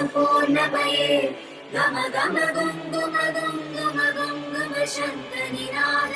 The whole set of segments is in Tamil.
पूर्णमये गम गम गुङ्गुम गुङ्गुम गुङ्गुम शङ्कनिनाद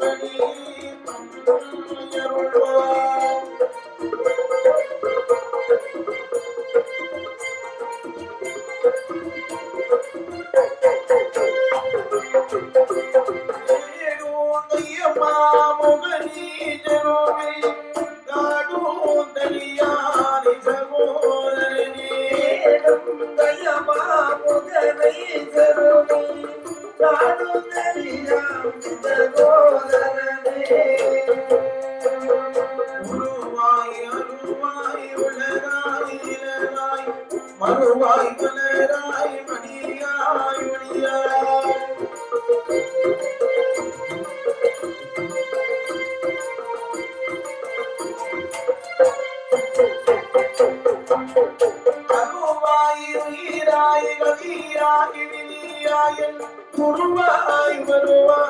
Thank you.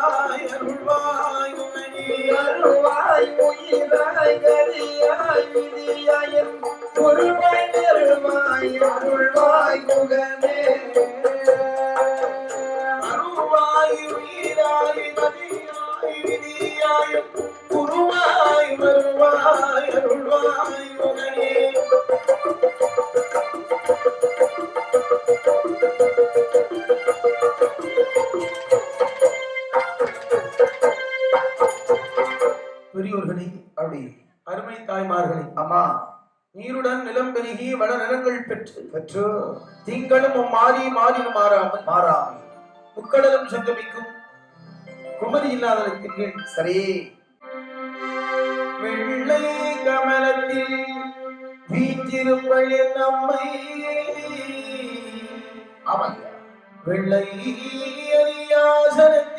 வருவாய் அருள்வாய் உமனி அருவாய் உயிராய் கரியாய் விதியாய் குருவாய் நெருவாய் அருள்வாய் குகனே பெரியோர்களே அப்படி அருமை தாய்மார்களே அம்மா நீருடன் நிலம் பெருகி வள நிலங்கள் பெற்று பெற்று திங்களும் மாறி மாறினும் மாறாமல் மாறாமல் முக்கடலும் சங்கமிக்கும். குமரி இல்லாததற்கு கீழ் சரி. வெள்ளை கமலத்தில் வீற்றிருப்பள் நம்மை அம்மை வெள்ளை அரியாசனத்தில்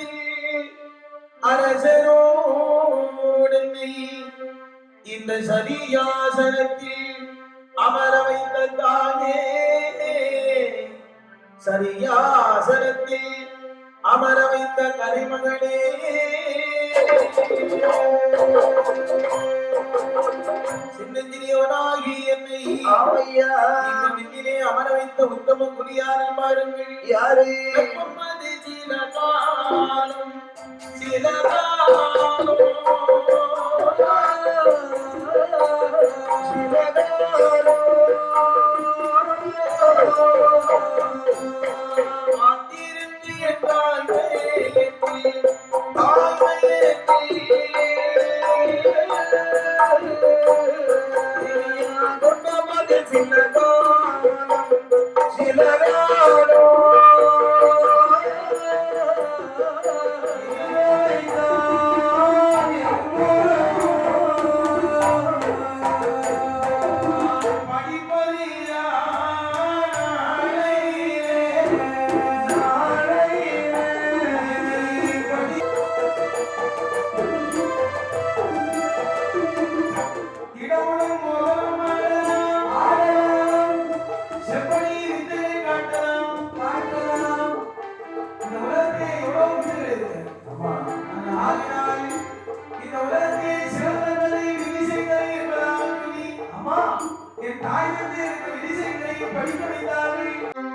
இந்த சரியாசனத்தில் அமர வைத்த தாயே. சரியாசனத்தில் அமர வைத்த கலைமகளே சின்னஞ்சிறியவனாகி என்னை ஆமையா. இந்த விண்ணிலே அமர வைத்த உத்தம குடியாரில் பாருங்கள். யாரு? வெப்பமது சில காலம் சில காலம்.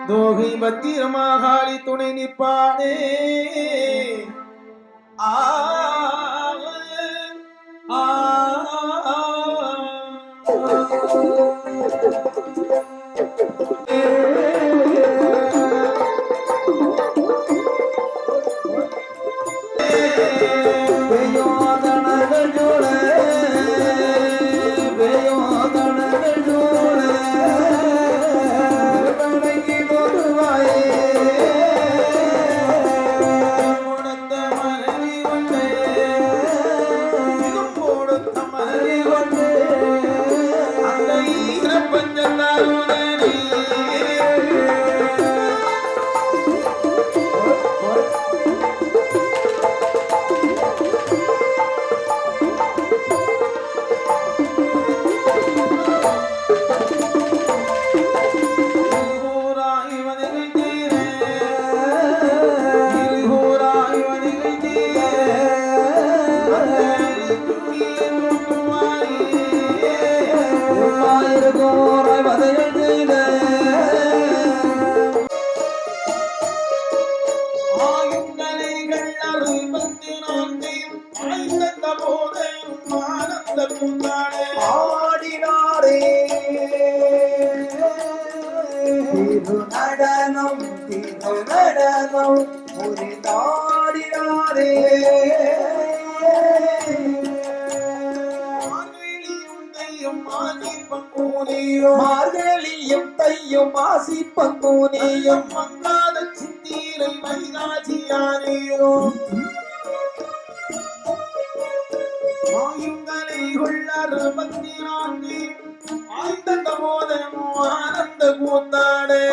தோகை பத்திரமாகாளி துணை நிற்பானே? ஆ ஆயுங்கலைகள் அறுபத்தி நான்கையும் ஆய்ந்த போதையும் ஆனந்த குந்தாடே ஆடினாரே. திரு நடனம் திரு நடனம் புரிந்தாடினாரே மார்கழியும் தையும் ஆதி பங்கூனியும் மார்கழியும் தையும் மாசி பங்குனியும் மங்காத ஆயுங்களை உள்ளார் பத்தி நான்கு ஆய்ந்த ஆனந்த கூத்தாடே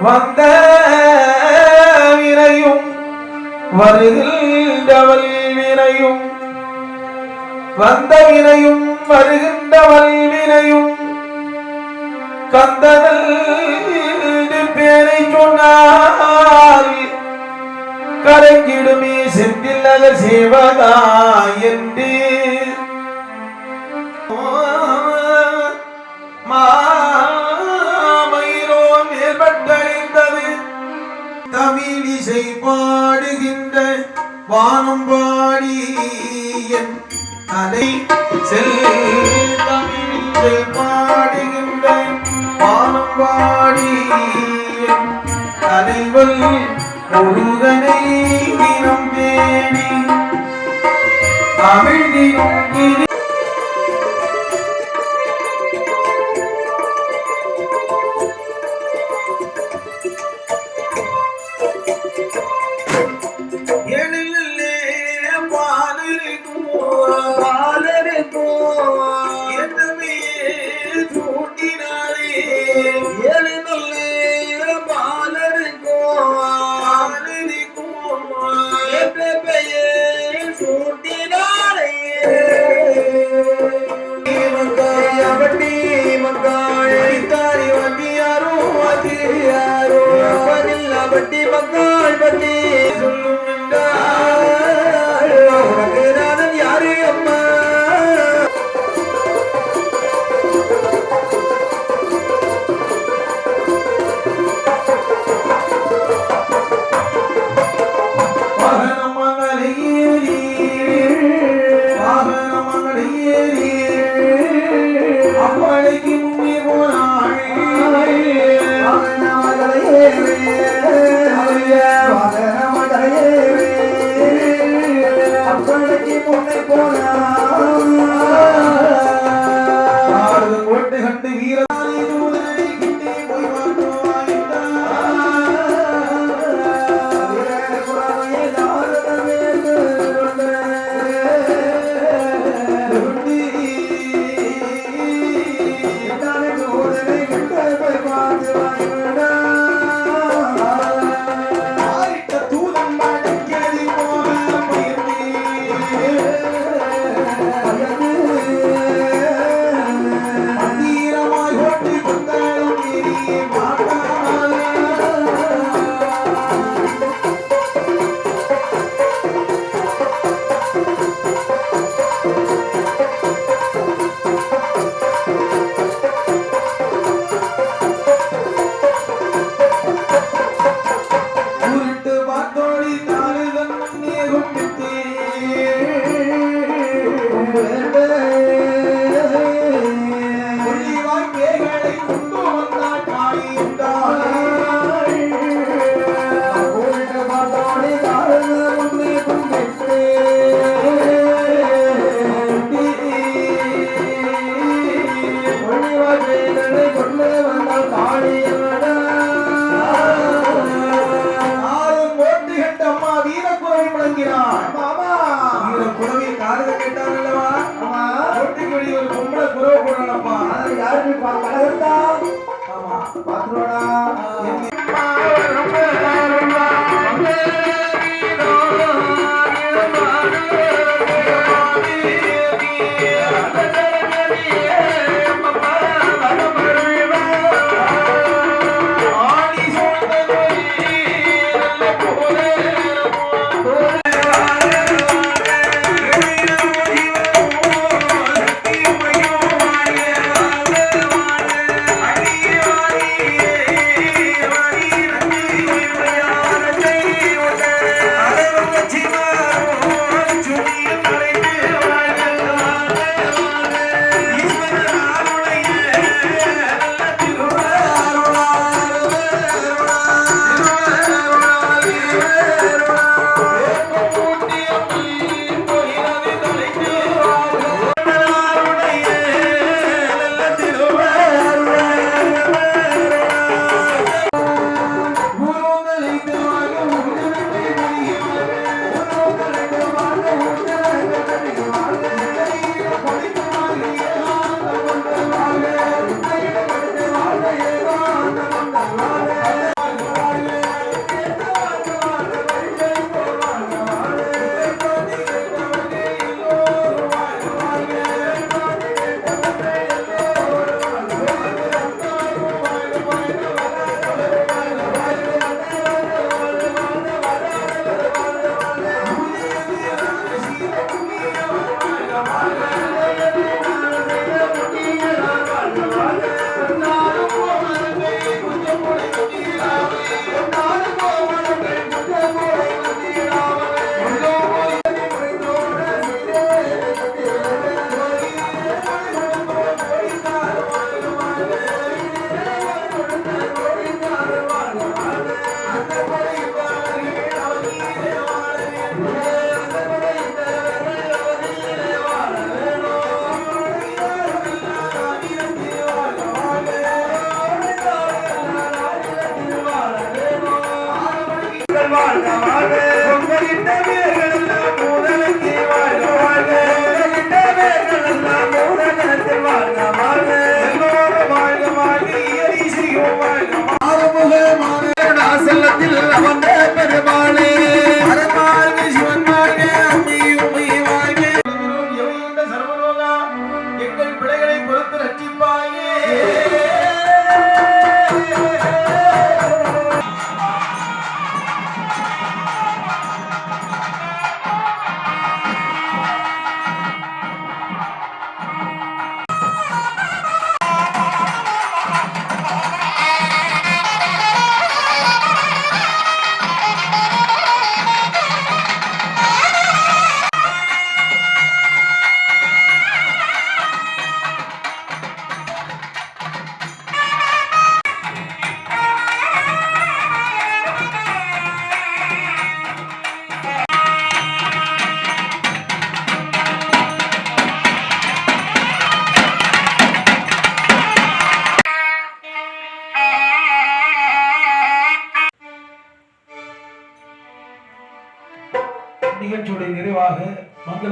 வந்த வினையும் வருகின்றவள் வினையும் வந்த வினையும் வருகின்றவள் வினையும் கந்ததல் பேரை சொன்னால் கரைக்கிடுமே செந்தில் நகர் சேவகா என்று வானம் பாடி என் தலை செல் பாடுகின்றேன். வானம் பாடி என் தலைவல் முருகனை தினம் தேடி தமிழ் பட்டி அவட்டி பட்டி.